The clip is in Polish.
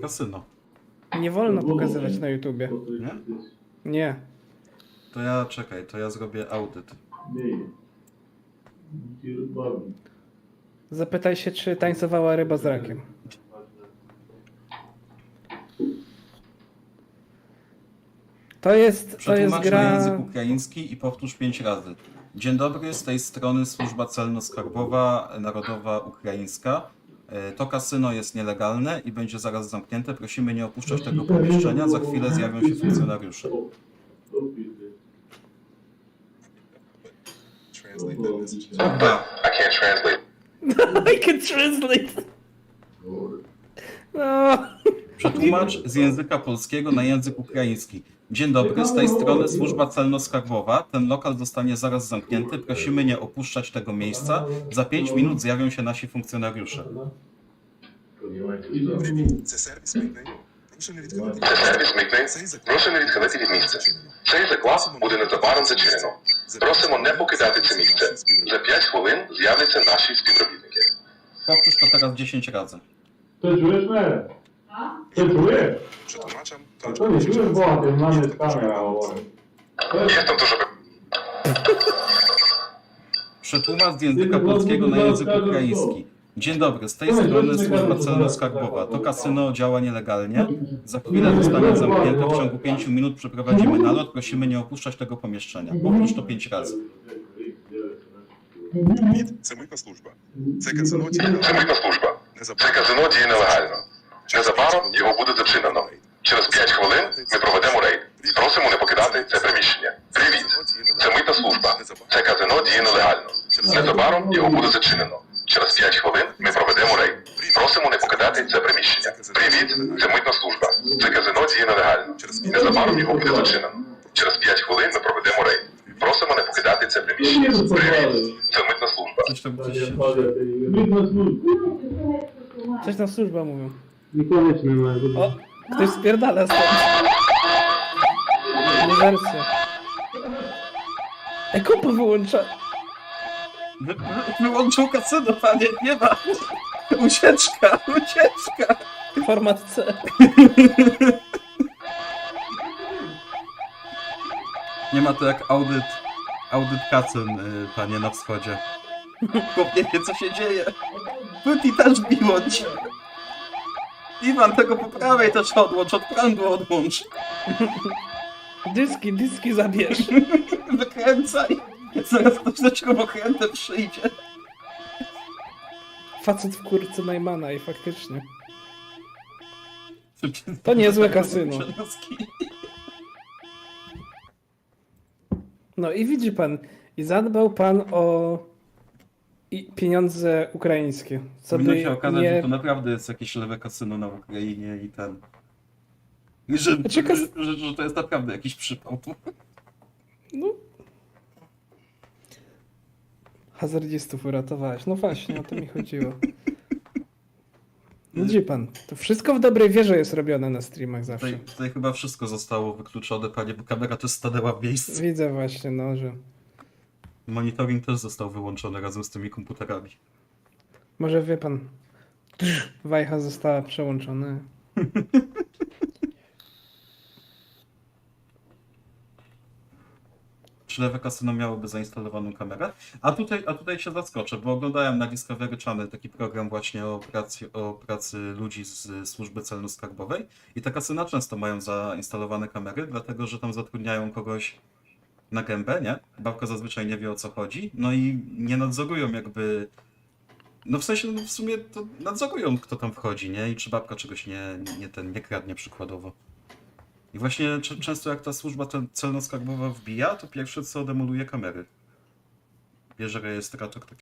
Kasyno. Nie wolno pokazywać na YouTubie. Nie? Nie. To ja czekaj, to ja zrobię audyt. Zapytaj się, czy tańcowała ryba z rakiem. To jest, to jest Przetłumacz na gra... język ukraiński i powtórz pięć razy. Dzień dobry, z tej strony Służba Celno-Skarbowa Narodowa Ukraińska. E, To kasyno jest nielegalne i będzie zaraz zamknięte. Prosimy nie opuszczać tego pomieszczenia. Za chwilę zjawią się funkcjonariusze. Dobra, I can't translate. I can translate. No. Przetłumacz z języka polskiego na język ukraiński. Dzień dobry, z tej strony Służba Celno-Skarbowa. Ten lokal zostanie zaraz zamknięty. Prosimy nie opuszczać tego miejsca. Za 5 minut zjawią się nasi funkcjonariusze. Привіт, це сервіс Мейдей. Прошу не відкривати. Це сервіс Мігний. Цей заклад Прошу не відхилити від місця. Цей заклад буде незабаром зачинено. Просимо не покидати це місце. За 5 хвилин з'являться наші співробітники. Powtórz to teraz 10 razy. Ти чуєш мене? Ти чуєш? Przetłumaczam А to, то не чуєш, бо ти в мене з камера говорить. Jestem tu, żeby... Przetłumacz z języka polskiego na język ukraiński. Dzień dobry, z tej strony Służba Celno-Skarbowa. To kasyno działa nielegalnie. Za chwilę zostanie zamknięte. W ciągu 5 minut przeprowadzimy nalot. Prosimy nie opuszczać tego pomieszczenia. Powtórz to 5 razy. Привіт, це митна служба. Це казино Це діє митна служба. Це незабаром. казино діє нелегально. Незабаром його буде зачинено. Через 5 хвилин ми проведемо рейд. Просимо не покидати це приміщення. Привіт! Це митна служба. Це казино діє нелегально. Незабаром його буде зачинено. Через 5 хвилин ми проведемо рейд. Просимо не покидати це приміщення. Привіт! Це митна служба. Це казино діє нелегально. Незабаром його буде зачинено. Через 5 хвилин ми проведемо рейд. Просимо не покидати це приміщення. Привіт! Це митна служба. Gdzieś się... Мідна служба. Mówią. Ніколи не має spierdala stąd. Wersja. Ej, kompa wyłącza. Wy, wy, wyłączył kasyno, panie. Nie ma. Ucieczka, ucieczka. Format C. Nie ma to jak audyt, audyt kacyn, y, panie na wschodzie. Chłop nie wie, co się dzieje. Puti też biłąć. Iwan, tego po prawej też odłącz, od prądu odłącz. Dyski, dyski zabierz. Wykręcaj. Zaraz ktoś do śrubokrętem przyjdzie. Facet w kurce Najmana i faktycznie. To niezłe kasyno. No i widzi pan, i zadbał pan o i pieniądze ukraińskie. Co Powinno by się okazać, nie... że to naprawdę jest jakieś lewe kasyno na Ukrainie i ten... I że, Znaczy, że, że, że to jest naprawdę jakiś przypał. No. Hazardzistów uratowałeś. No właśnie, o to mi chodziło. Widzi pan, to wszystko w dobrej wierze jest robione na streamach zawsze. Tutaj, tutaj chyba wszystko zostało wykluczone, panie, bo kamera też stanęła w miejscu. Widzę właśnie, no, że Monitoring też został wyłączony razem z tymi komputerami. może wie pan, wajcha została przełączona. Lewe kasyno miałoby zainstalowaną kamerę? A tutaj, a tutaj się zaskoczę, bo oglądałem na Discovery Channel taki program właśnie o pracy, o pracy ludzi z służby celno-skarbowej i te kasyna często mają zainstalowane kamery, dlatego że tam zatrudniają kogoś na gębę, nie? Babka zazwyczaj nie wie o co chodzi, no i nie nadzorują jakby... No w sensie, no w sumie to nadzorują kto tam wchodzi, nie? I czy babka czegoś nie, nie, ten, nie kradnie przykładowo. I właśnie często jak ta służba celno-skarbowa wbija, to pierwsze co demoluje kamery. Bierze rejestrator taki